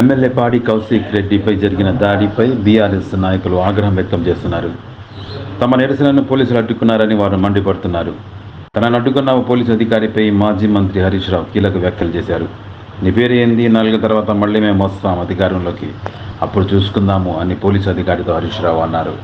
MLA పాడి కౌశిక్ రెడ్డిపై జరిగిన దాడిపై బీఆర్ఎస్ నాయకులు ఆగ్రహం వ్యక్తం చేస్తున్నారు. తమ నిరసనను పోలీసులు అడ్డుకున్నారని వారు మండిపడుతున్నారు. తనను అడ్డుకున్న ఓ పోలీసు అధికారిపై మాజీ మంత్రి హరీష్ రావు కీలక వ్యాఖ్యలు చేశారు. నీ పేరు ఏంది? నాలుగు తర్వాత మళ్ళీ మేము వస్తాం అధికారంలోకి. అప్పుడు చూసుకుందాము అని పోలీసు అధికారితో హరీష్ రావు అన్నారు.